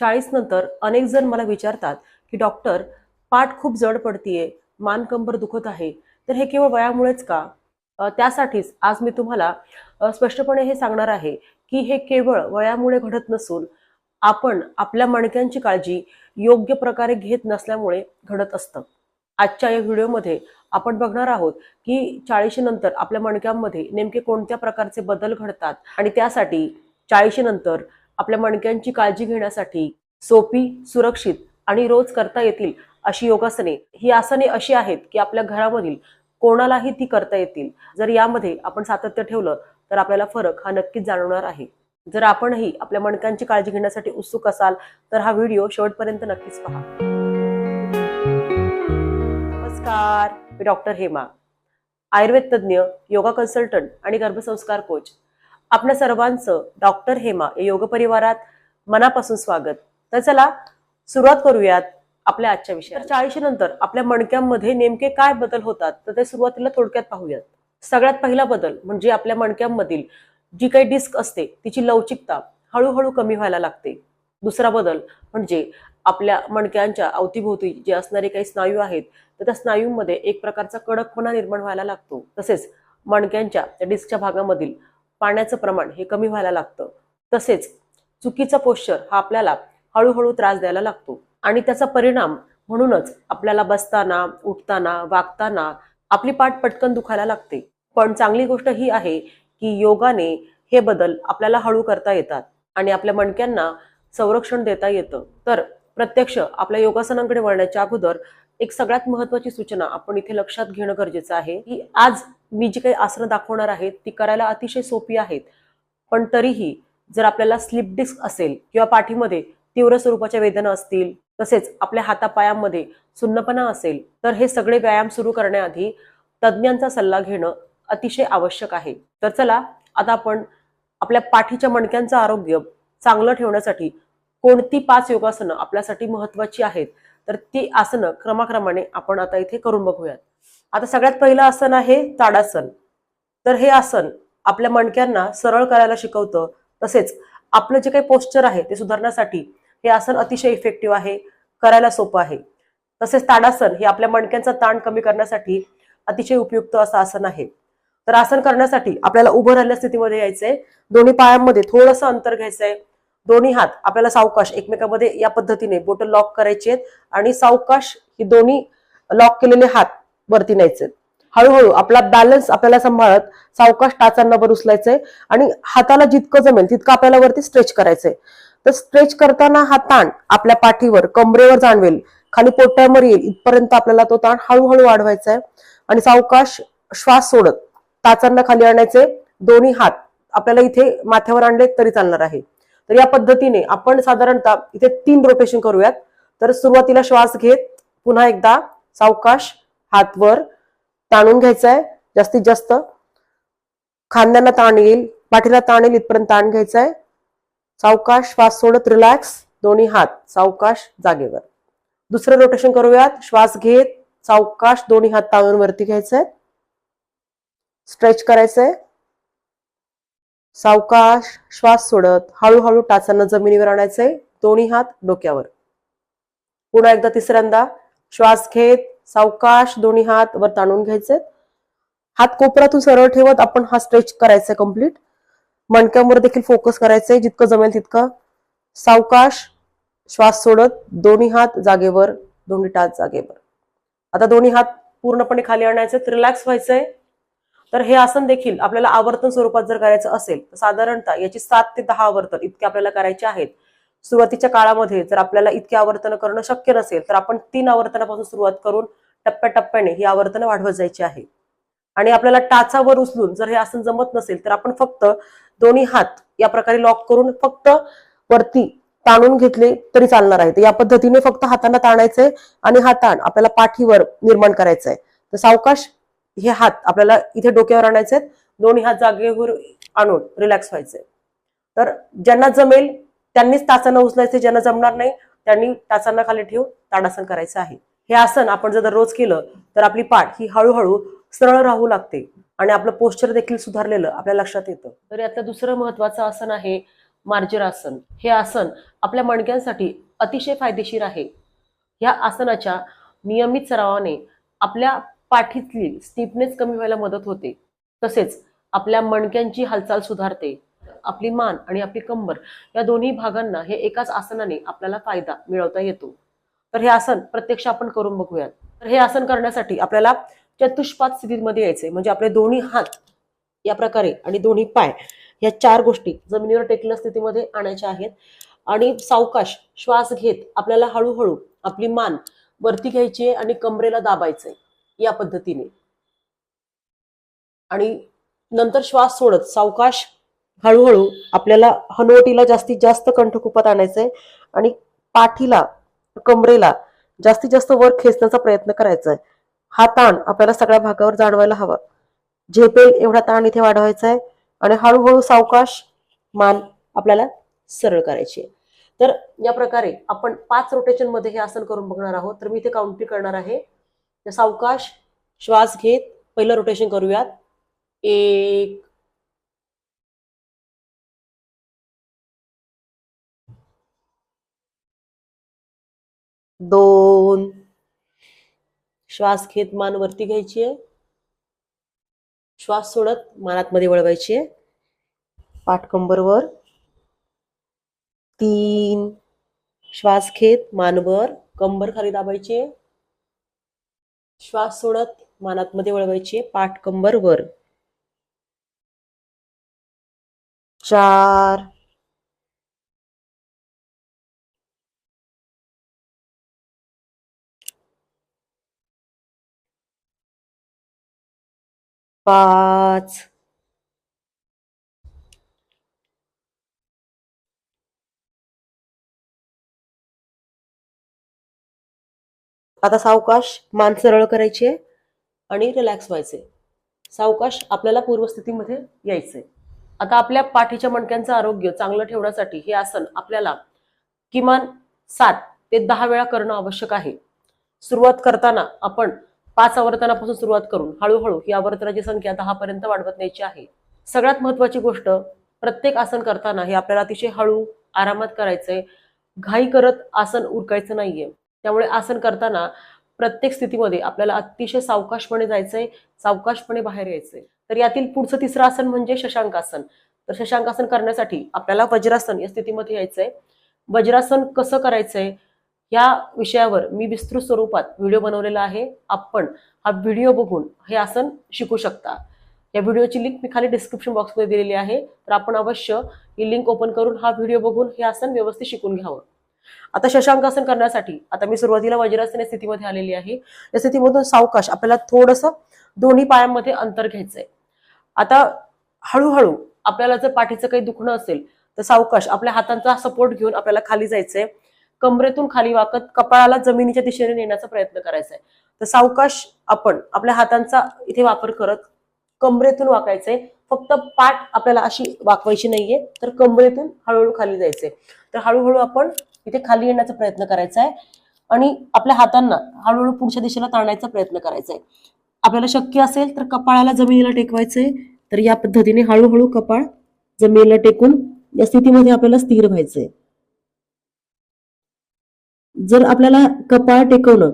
चाळीस नंतर अनेक जण मला विचारतात की डॉक्टर पाठ खूप जड पडतीये मान कंबर दुखत आहे तर हे केवळ वयामुळेच का? त्यासाठीच आज मी तुम्हाला स्पष्टपणे हे सांगणार आहे की हे केवळ वयामुळे घडत नसून आपण आपल्या मणक्यांची काळजी योग्य प्रकारे घेत नसल्यामुळे घडत असतं. आजच्या या व्हिडिओमध्ये आपण बघणार आहोत की चाळीशी नंतर आपल्या मणक्यांमध्ये नेमके कोणत्या प्रकारचे बदल घडतात आणि त्यासाठी चाळीशी नंतर आपल्या मणक्यांची काळजी घेण्यासाठी सोपी सुरक्षित आणि रोज करता येतील अशी योगासने. ही आसने अशी आहेत की आपल्या घरामधील कोणालाही ती करता येतील. जर यामध्ये आपण सातत्य ठेवलं तर आपल्याला फरक हा नक्कीच जाणवणार आहे. जर आपणही आपल्या मणक्यांची काळजी घेण्यासाठी उत्सुक असाल तर हा व्हिडिओ शेवटपर्यंत नक्कीच पहा. नमस्कार मी डॉक्टर हेमा आयुर्वेद तज्ज्ञ योगा कन्सल्टंट आणि गर्भसंस्कार कोच. आपल्या सर्वांचं डॉक्टर हेमा या योग परिवारात मनापासून स्वागत. तर चला सुरुवात करूयात आपल्या आजच्या विषयात चाळीशी नंतर आपल्या मणक्यांमध्ये नेमके काय बदल होतात तर ते सुरुवातीला थोडक्यात पाहूयात. सगळ्यात पहिला बदल म्हणजे आपल्या मणक्यांमधील जी काही डिस्क असते तिची लवचिकता हळूहळू कमी व्हायला लागते. दुसरा बदल म्हणजे आपल्या मणक्यांच्या अवतीभोवती जे असणारे काही स्नायू आहेत तर त्या स्नायूंमध्ये एक प्रकारचा कडकपणा निर्माण व्हायला लागतो. तसेच मणक्यांच्या त्या डिस्कच्या भागामधील पाण्याचं प्रमाण हे कमी व्हायला लागतं. तसेच चुकीचा पोश्चर हा आपल्याला हळूहळू त्रास द्यायला लागतो. आणि त्याचा परिणाम म्हणूनच आपल्याला बसताना उठताना वागताना आपली पाठ पटकन दुखायला लागते. पण चांगली गोष्ट ही आहे की योगाने हे बदल आपल्याला हळू करता येतात आणि आपल्या मणक्यांना संरक्षण देता येतं. तर प्रत्यक्ष आपल्या योगासनांकडे वळण्याच्या अगोदर एक सगळ्यात महत्वाची सूचना आपण इथे लक्षात घेणं गरजेचं आहे की आज मी जी काही आसनं दाखवणार आहे ती करायला अतिशय सोपी आहेत. पण तरीही जर आपल्याला स्लिप डिस्क असेल किंवा पाठीमध्ये तीव्र स्वरूपाच्या वेदना असतील तसेच आपल्या हातापायांमध्ये सुन्नपणा असेल तर हे सगळे व्यायाम सुरू करण्याआधी तज्ज्ञांचा सल्ला घेणं अतिशय आवश्यक आहे. तर चला आता आपण आपल्या पाठीच्या मणक्यांचं आरोग्य चांगलं ठेवण्यासाठी कोणती पाच योगासनं आपल्यासाठी महत्वाची आहेत तर ती आसनं क्रमाक्रमाने आपण आता इथे करून बघूयात. आता सगळ्यात पहिलं आसन आहे ताडासन. तर हे आसन आपल्या मणक्यांना सरळ करायला शिकवतं. तसेच आपलं जे काही पोस्चर आहे ते सुधारण्यासाठी हे आसन अतिशय इफेक्टिव्ह आहे करायला सोपं आहे. तसेच ताडासन हे आपल्या मणक्यांचा ताण कमी करण्यासाठी अतिशय उपयुक्त असं आसन आहे. तर आसन करण्यासाठी आपल्याला उभं राहिल्या स्थितीमध्ये यायचंय. दोन्ही पायांमध्ये थोडंसं अंतर घ्यायचंय. दोन्ही हात. आपल्याला सावकाश एकमेकामध्ये या पद्धतीने बोट लॉक करायचे आहेत आणि सावकाश ही दोन्ही लॉक केलेले हात वरती न्यायचे हळूहळू आपला बॅलन्स आपल्याला सांभाळत सावकाश टाचांना वर उचलायचंय आणि हाताला जितकं जमेल तितकं आपल्याला वरती स्ट्रेच करायचंय. तर स्ट्रेच करताना हा ताण आपल्या पाठीवर कमरेवर जाणवेल. खाली पोट्यावर येईल. इथपर्यंत आपल्याला तो ताण हळूहळू वाढवायचा आहे. आणि सावकाश श्वास सोडत टाचांना खाली आणायचे. दोन्ही हात आपल्याला इथे माथ्यावर आणले तरी चालणार आहे. तर या पद्धतीने आपण साधारणतः इथे तीन रोटेशन करूयात. तर सुरुवातीला श्वास घेत पुन्हा एकदा सावकाश हात वर ताणून घ्यायचा आहे जास्तीत जास्त. खांद्यांना ताण येईल पाठीला ताण येईल इथपर्यंत ताण घ्यायचा आहे सावकाश श्वास सोडत रिलॅक्स दोन्ही हात सावकाश जागेवर. दुसरं रोटेशन करूयात श्वास घेत सावकाश दोन्ही हात ताणून वरती घ्यायचंय. स्ट्रेच करायचंय. सावकाश श्वास सोडत हळूहळू टाचांना जमिनीवर आणायचंय दोन्ही हात डोक्यावर. पुन्हा एकदा तिसऱ्यांदा श्वास घेत सावकाश दोन्ही हात वर ताणून घ्यायचे. हात कोपऱ्यातून सरळ ठेवत आपण हा स्ट्रेच करायचा कंप्लीट मणक्यांवर देखील फोकस करायचंय जितकं जमेल तितकं. सावकाश श्वास सोडत दोन्ही हात जागेवर दोन्ही टाच जागेवर. आता दोन्ही हात पूर्णपणे खाली आणायचे रिलॅक्स व्हायचंय. तर हे आसन देखील आपल्याला आवर्तन स्वरूपात जर करायचं असेल तर साधारणतः याची सात ते दहा आवर्तन इतके आपल्याला करायचे आहेत. सुरुवातीच्या काळामध्ये जर आपल्याला इतके आवर्तन करणं शक्य नसेल तर आपण तीन आवर्तनापासून सुरुवात करून टप्प्याटप्प्याने ही आवर्तन वाढवत जायची आहे. आणि आपल्याला टाचावर उचलून जर हे आसन जमत नसेल तर आपण फक्त दोन्ही हात या प्रकारे लॉक करून फक्त वरती ताणून घेतले तरी चालणार आहे. तर या पद्धतीने फक्त हातांना ताणायचंय आणि हा ताण आपल्याला पाठीवर निर्माण करायचा आहे तर सावकाश हे हात आपल्याला इथे डोक्यावर आणायचे आहेत. दोन्ही हात जागेवर आणून रिलॅक्स व्हायचे. तर ज्यांना जमेल त्यांनीच तासांना उचलायचे ज्यांना जमणार नाही त्यांनी तासांना खाली ठेवून ताडासन करायचं आहे. हे आसन आपण जर रोज केलं तर आपली पाठ ही हळूहळू सरळ राहू लागते आणि आपलं पोस्चर देखील सुधारलेलं आपल्या लक्षात येतं. तर यातलं दुसरं महत्वाचं आसन आहे मार्जरासन. हे आसन आपल्या मणक्यांसाठी अतिशय फायदेशीर आहे. या आसनाच्या नियमित सरावाने आपल्या पाठीतली स्टिफनेस कमी व्हायला मदत होते. तसेच आपल्या मणक्यांची हालचाल सुधारते. आपली मान आणि आपली कंबर या दोन्ही भागांना हे एकाच आसनाने आपल्याला फायदा मिळवता येतो. तर हे आसन प्रत्यक्ष आपण करून बघूयात. तर हे आसन करण्यासाठी आपल्याला चतुष्पाद स्थितीमध्ये यायचंय म्हणजे आपले दोन्ही हात या प्रकारे आणि दोन्ही पाय या चार गोष्टी जमिनीवर टेकल्या स्थितीमध्ये आणायच्या आहेत. आणि सावकाश श्वास घेत आपल्याला हळूहळू आपली मान वरती घ्यायची आहे आणि कमरेला दाबायचंय. या पद्धतीने. आणि नंतर श्वास सोडत सावकाश हळूहळू आपल्याला हनुवटीला जास्तीत जास्त कंठकुपात आणायचंय आणि पाठीला कमरेला जास्तीत जास्त वर खेचण्याचा प्रयत्न करायचा आहे हा ताण आपल्याला सगळ्या भागावर जाणवायला हवा. झेपेल एवढा ताण इथे वाढवायचा आहे आणि हळूहळू सावकाश मान आपल्याला सरळ करायची आहे तर या प्रकारे आपण पाच रोटेशनमध्ये हे आसन करून बघणार आहोत. तर मी इथे काउंटिंग करणार आहे. तर सावकाश श्वास घेत पहिलं रोटेशन करूयात. एक. दोन. श्वास घेत मान वरती घ्यायची आहे. श्वास सोडत मानात मध्ये वळवायची आहे. पाठ कंबरवर तीन. श्वास घेत मानवर कंबर खाली दाबायची आहे. श्वास सोडत मानात मध्ये वळवायची पाठ कंबर वर. चार. पाच. आता सावकाश मान सरळ करायची आहे आणि रिलॅक्स व्हायचे. सावकाश आपल्याला पूर्वस्थितीमध्ये यायचंय आता आपल्या पाठीच्या मणक्यांचं आरोग्य चांगलं ठेवण्यासाठी हे आसन आपल्याला किमान सात ते दहा वेळा करणं आवश्यक आहे. सुरुवात करताना आपण पाच आवर्तनापासून सुरुवात करून हळूहळू ही आवर्तनाची संख्या दहा पर्यंत वाढवत न्यायची आहे. सगळ्यात महत्वाची गोष्ट प्रत्येक आसन करताना हे आपल्याला अतिशय हळू आरामात करायचंय. घाई करत आसन उरकायचं नाहीये. त्यामुळे आसन करताना प्रत्येक स्थितीमध्ये आपल्याला अतिशय सावकाशपणे जायचंय सावकाशपणे बाहेर यायचंय. तर यातील पुढचं तिसरं आसन म्हणजे शशांकासन. तर शशांकासन करण्यासाठी आपल्याला वज्रासन या स्थितीमध्ये यायचंय. वज्रासन कसं करायचंय? या विषयावर मी विस्तृत स्वरूपात व्हिडिओ बनवलेला आहे. आपण हा व्हिडिओ बघून हे आसन शिकू शकता. या व्हिडिओची लिंक मी खाली डिस्क्रिप्शन बॉक्समध्ये दिलेली आहे. तर आपण अवश्य ही लिंक ओपन करून हा व्हिडिओ बघून हे आसन व्यवस्थित शिकून घ्यावं. आता शशांकासन करण्यासाठी आता मी सुरुवातीला वज्रासन या स्थितीमध्ये आलेली आहे. या स्थितीमधून सावकाश आपल्याला थोडस दोन्ही पायांमध्ये अंतर घ्यायचंय. आता हळूहळू आपल्याला जर पाठीचं काही दुखणं असेल तर सावकाश आपल्या हातांचा सपोर्ट घेऊन आपल्याला खाली जायचंय. कमरेतून खाली वाकत कपाळाला जमिनीच्या दिशेने नेण्याचा प्रयत्न करायचा आहे तर सावकाश आपण आपल्या हातांचा इथे वापर करत कमरेतून वाकायचंय. फक्त पाठ आपल्याला अशी वाकवायची नाहीये तर कमरेतून हळूहळू खाली जायचंय. तर हळूहळू आपण इथे खाली येण्याचा प्रयत्न करायचा आहे. आणि आपल्या हातांना हळूहळू पुढच्या दिशेला ताणायचा प्रयत्न करायचा आहे. आपल्याला शक्य असेल तर कपाळाला जमिनीला टेकवायचंय. तर या पद्धतीने हळूहळू कपाळ जमिनीला टेकून या स्थितीमध्ये आपल्याला स्थिर व्हायचंय. जर आपल्याला कपाळ टेकवणं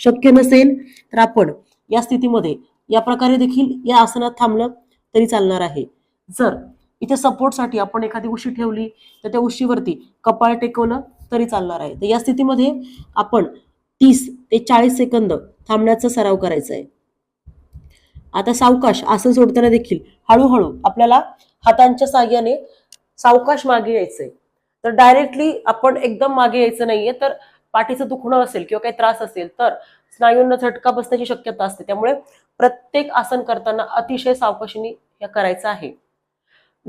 शक्य नसेल तर आपण या स्थितीमध्ये या प्रकारे देखील या आसनात थांबलं तरी चालणार आहे. जर इथे सपोर्टसाठी आपण एखादी उशी ठेवली तर त्या उशीवरती कपाळ टेकवलं तरी चालणार आहे. तर या स्थितीमध्ये आपण तीस ते चाळीस सेकंद थांबण्याचा सराव करायचा आहे. आता सावकाश आसन सोडताना देखील हळूहळू आपल्याला हातांच्या साह्याने सावकाश मागे यायचंय. तर डायरेक्टली आपण एकदम मागे यायचं नाहीये तर पाठीचं दुखणं असेल किंवा काही त्रास असेल तर स्नायूंना झटका बसण्याची शक्यता असते. त्यामुळे प्रत्येक आसन करताना अतिशय सावकाशीने करायचं आहे.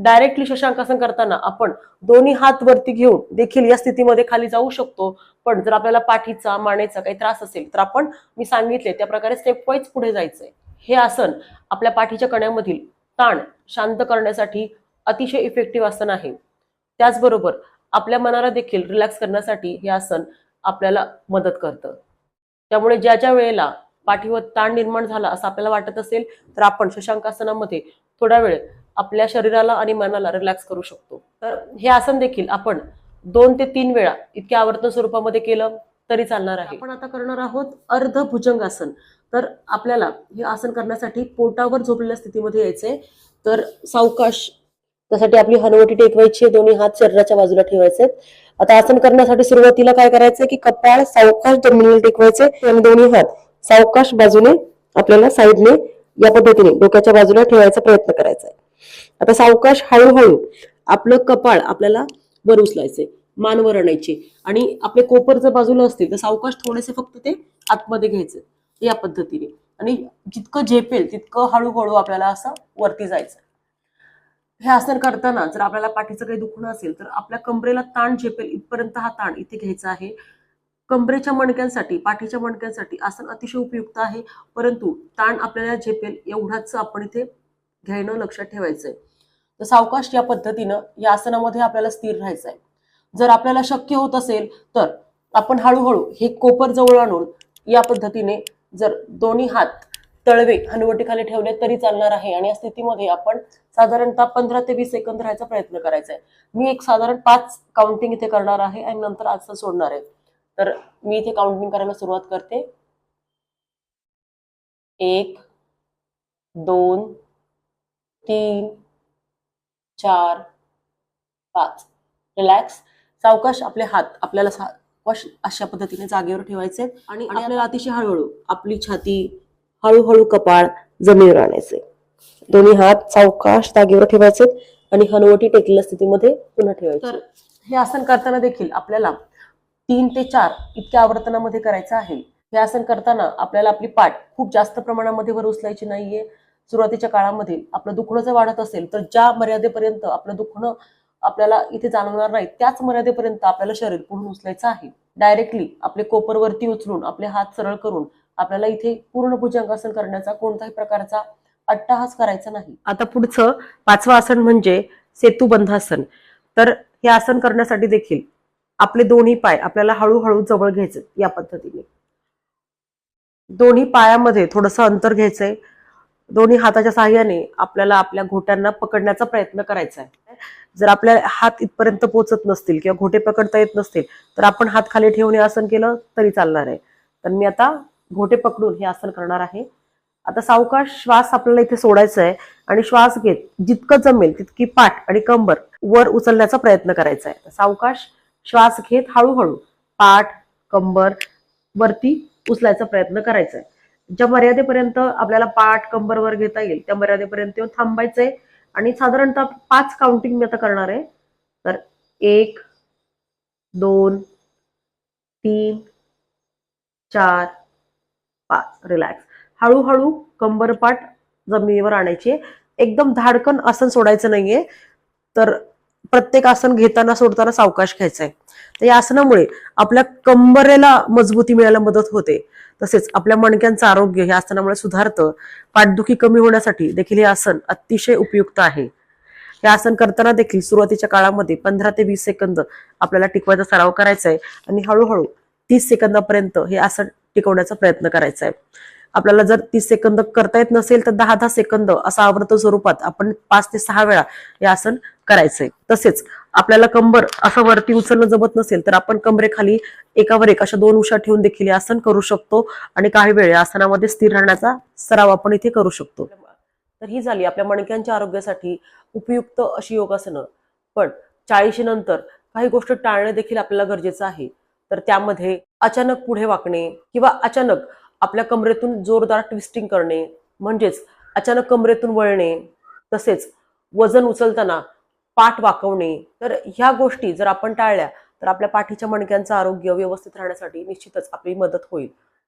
डायरेक्टली शशांकासन करताना आपण दोन्ही हात वरती घेऊन देखील या स्थितीमध्ये खाली जाऊ शकतो. पण जर आपल्याला पाठीचा मानेचा काही त्रास असेल तर आपण मी सांगितले त्या प्रकारे स्टेप वाईज पुढे जायचंय. हे आसन आपल्या पाठीच्या कण्यामधील ताण शांत करण्यासाठी अतिशय इफेक्टिव्ह आसन आहे. त्याचबरोबर आपल्या मनाला देखील रिलॅक्स करण्यासाठी हे आसन आपल्याला मदत करतं. त्यामुळे ज्या ज्या वेळेला पाठीवर ताण निर्माण झाला असं आपल्याला वाटत असेल तर आपण शशांकासनामध्ये थोडा वेळ आपल्या शरीराला आणि मनाला रिलॅक्स करू शकतो. तर हे आसन देखील आपण दोन ते तीन वेळा इतक्या आवर्तन स्वरूपामध्ये केलं तरी चालणार आहे. आपण आता करणार आहोत अर्ध भुजंगासन तर आपल्याला हे आसन करण्यासाठी पोटावर झोपलेल्या स्थितीमध्ये यायचंय. तर सावकाश त्यासाठी आपली हनवटी टेकवायची दोन्ही हात शरीराच्या बाजूला ठेवायचे आता आसन करण्यासाठी सुरुवातीला काय करायचंय की कपाळ सावकाश जमिनीला टेकवायचे आणि दोन्ही हात सावकाश बाजूने आपल्याला साईडने या पद्धतीने डोक्याच्या बाजूला ठेवायचा प्रयत्न करायचा आहे. आता सावकाश हळूहळू आपलं कपाळ आपल्याला वर उचलायचे मान वर आणायची. आणि आपले कोपर जर बाजूला असतील तर सावकाश थोडेसे फक्त ते आतमध्ये घ्यायचे या पद्धतीने. आणि जितकं झेपेल तितकं हळूहळू आपल्याला असं वरती जायचं. हे आसन करताना जर आपल्याला पाठीचं काही दुखणं असेल तर आपल्या कमरेला ताण झेपेल इथपर्यंत हा ताण इथे घ्यायचा आहे. कमरेच्या मणक्यांसाठी पाठीच्या मणक्यांसाठी आसन अतिशय उपयुक्त आहे. परंतु ताण आपल्याला झेपेल एवढाच आपण इथे घ्यायनं लक्षात ठेवायचंय. तर सावकाश या पद्धतीनं या आसनामध्ये आपल्याला स्थिर राहायचं आहे जर आपल्याला शक्य होत असेल तर आपण हळूहळू हे कोपर जवळ आणून या पद्धतीने जर दोन्ही हात तळवे हनुवटीखाली ठेवले तरी चालणार आहे आणि या स्थितीमध्ये आपण साधारणतः पंधरा ते वीस सेकंद राहायचा प्रयत्न करायचा आहे मी एक साधारण पाच काउंटिंग इथे करणार आहे आणि नंतर आजचं सोडणार आहे. तर मी इथे काउंटिंग करायला सुरुवात करते. एक दोन तीन चार पाच. रिलॅक्स सावकाश आपले हात आपल्याला सावकाश अशा पद्धतीने जागेवर ठेवायचे आणि आपल्याला अतिशय हळूहळू आपली छाती हळूहळू कपाळ जमिनीवर आणायचे. दोन्ही हात सावकाश जागेवर ठेवायचे आणि हनवटी टेकलेल्या स्थितीमध्ये पुन्हा ठेवायचे. तर हे आसन करताना देखील आपल्याला तीन ते चार इतक्या आवर्तनामध्ये करायचं आहे. हे आसन करताना आपल्याला आपली पाठ खूप जास्त प्रमाणामध्ये वर उचलायची नाहीये. सुरुवातीच्या काळामध्ये आपलं दुखणं जर वाढत असेल तर ज्या मर्यादेपर्यंत आपलं दुखणं आपल्याला इथे जाणवणार नाही त्याच मर्यादेपर्यंत आपल्याला शरीर पुढून उचलायचं आहे. डायरेक्टली आपले कोपर वरती उचलून आपले हात सरळ करून आपल्याला इथे पूर्ण भुजंगासन करण्याचा कोणताही प्रकारचा अट्टाहास करायचा नाही. आता पुढचं पाचवं आसन म्हणजे सेतुबंधासन. तर हे आसन करण्यासाठी देखील आपले दोन्ही पाय आपल्याला हळूहळू जवळ घ्यायचे या पद्धतीने. दोन्ही पायामध्ये थोडंसं अंतर घ्यायचंय. दोन्ही हाताच्या सहाय्याने आपल्याला आपल्या घोट्यांना पकडण्याचा प्रयत्न करायचा आहे. जर आपल्या हात इथपर्यंत पोचत नसतील किंवा घोटे पकडता येत नसतील तर आपण हात खाली ठेवून हे आसन केलं तरी चालणार आहे. तर मी आता घोटे पकडून हे आसन करणार आहे. आता सावकाश श्वास आपल्याला इथे सोडायचा आहे आणि श्वास घेत जितकं जमेल तितकी पाठ आणि कंबर वर उचलण्याचा प्रयत्न करायचा आहे. सावकाश श्वास घेत हळूहळू पाठ कंबर वरती उचलायचा प्रयत्न करायचा आहे. ज्या मर्यादेपर्यंत आपल्याला पाठ कंबर वर घेता येईल त्या मर्यादेपर्यंत येऊन थांबायचंय. आणि साधारणतः पाच काउंटिंग मी आता करणार आहे. तर एक दोन तीन चार पाच. रिलॅक्स हळूहळू कंबरपाठ जमिनीवर आणायची एकदम धाडकन आसन सोडायचं नाहीये. तर प्रत्येक आसन घेताना सोडताना सावकाश घ्यायचंय. तर या आसनामुळे आपल्या कंबरेला मजबूती मिळायला मदत होते. तसेच आपल्या मणक्यांचं आरोग्य हे आसनामुळे सुधारतं. पाठदुखी कमी होण्यासाठी देखील हे आसन अतिशय उपयुक्त आहे. हे आसन करताना देखील सुरुवातीच्या काळामध्ये पंधरा ते वीस सेकंद आपल्याला टिकवायचा सराव करायचा आहे आणि हळूहळू तीस सेकंदापर्यंत हे आसन टिकवण्याचा प्रयत्न करायचा आहे आपल्याला जर तीस सेकंद करता येत नसेल तर दहा दहा सेकंद असं आवर्त स्वरूपात आपण पाच ते सहा वेळा हे आसन करायचंय. तसेच आपल्याला कंबर असं वरती उचलणं जमत नसेल तर आपण कमरेखाली एकावर एक अशा दोन उशा ठेवून देखील हे आसन करू शकतो आणि काही वेळ आसनामध्ये स्थिर राहण्याचा सराव आपण इथे करू शकतो. तर ही झाली आपल्या मणक्यांच्या आरोग्यासाठी उपयुक्त अशी योगासनं. पण चाळीशी नंतर काही गोष्ट टाळणे देखील आपल्याला गरजेचं आहे. तर त्यामध्ये अचानक पुढे वाकणे किंवा अचानक आपल्या कमरेतून जोरदार ट्विस्टिंग करणे म्हणजेच अचानक कमरेतून वळणे तसेच वजन उचलताना पाठ वाकवणे. तर ह्या गोष्टी जर आपण टाळल्या तर आपल्या पाठीच्या मणक्यांचं आरोग्य व्यवस्थित राहण्यासाठी निश्चितच आपली मदत होईल.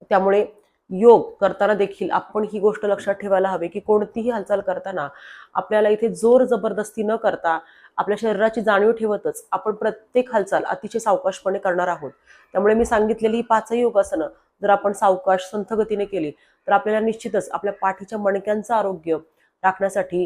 त्यामुळे योग करताना देखील आपण ही गोष्ट लक्षात ठेवायला हवी की कोणतीही हालचाल करताना आपल्याला इथे जोर जबरदस्ती न करता आपल्या शरीराची जाणीव ठेवतच आपण प्रत्येक हालचाल अतिशय सावकाशपणे करणार आहोत. त्यामुळे मी सांगितलेली ही पाचही योगासनं जर आपण सावकाश संथ गतीने केली तर आपल्याला निश्चितच आपल्या पाठीच्या मणक्यांचं आरोग्य राखण्यासाठी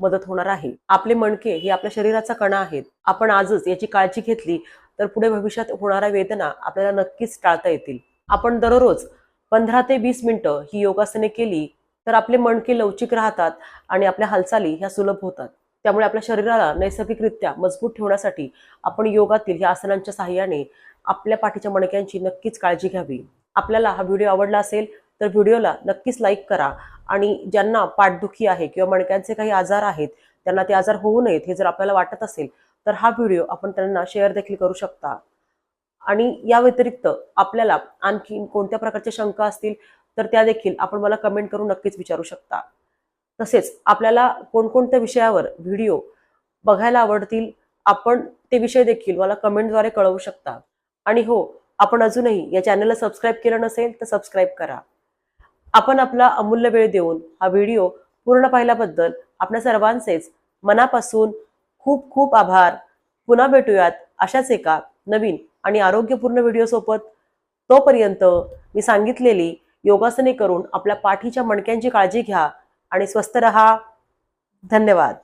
मदत होणार आहे. आपले मणके हे आपल्या शरीराचा कणा आहेत. आपण आजच याची काळजी घेतली तर पुढे भविष्यात होणाऱ्या वेदना आपल्याला नक्कीच टाळता येतील. आपण दररोज पंधरा ते वीस मिनिटं ही योगासने केली तर आपले मणके लवचिक राहतात आणि आपल्या हालचाली ह्या सुलभ होतात. त्यामुळे आपल्या शरीराला नैसर्गिकरित्या मजबूत ठेवण्यासाठी आपण योगातील ह्या आसनांच्या साहाय्याने आपल्या पाठीच्या मणक्यांची नक्कीच काळजी घ्यावी. आपल्याला हा व्हिडिओ आवडला असेल तर व्हिडिओला नक्कीच लाईक करा आणि ज्यांना पाठदुखी आहे किंवा मणक्यांचे काही आजार आहेत त्यांना ते आजार होऊ नयेत हे जर आपल्याला वाटत असेल तर हा व्हिडिओ आपण त्यांना शेअर देखील करू शकता. आणि या व्यतिरिक्त आपल्याला आणखी कोणत्या प्रकारच्या शंका असतील तर त्या देखील आपण मला कमेंट करून नक्कीच विचारू शकता. तसेच आपल्याला कोणकोणत्या विषयावर व्हिडिओ बघायला आवडतील आपण ते विषय देखील मला कमेंटद्वारे कळवू शकता. आणि हो आपण अजूनही या चॅनलला सबस्क्राईब केलं नसेल तर सबस्क्राईब करा. आपण आपला अमूल्य वेळ देऊन हा व्हिडिओ पूर्ण पाहिल्याबद्दल आपल्या सर्वांचेच मनापासून खूप खूप आभार. पुन्हा भेटूयात अशाच एका नवीन आणि आरोग्यपूर्ण व्हिडिओसोबत. तोपर्यंत मी सांगितलेली योगासने करून आपल्या पाठीच्या मणक्यांची काळजी घ्या आणि स्वस्थ रहा. धन्यवाद.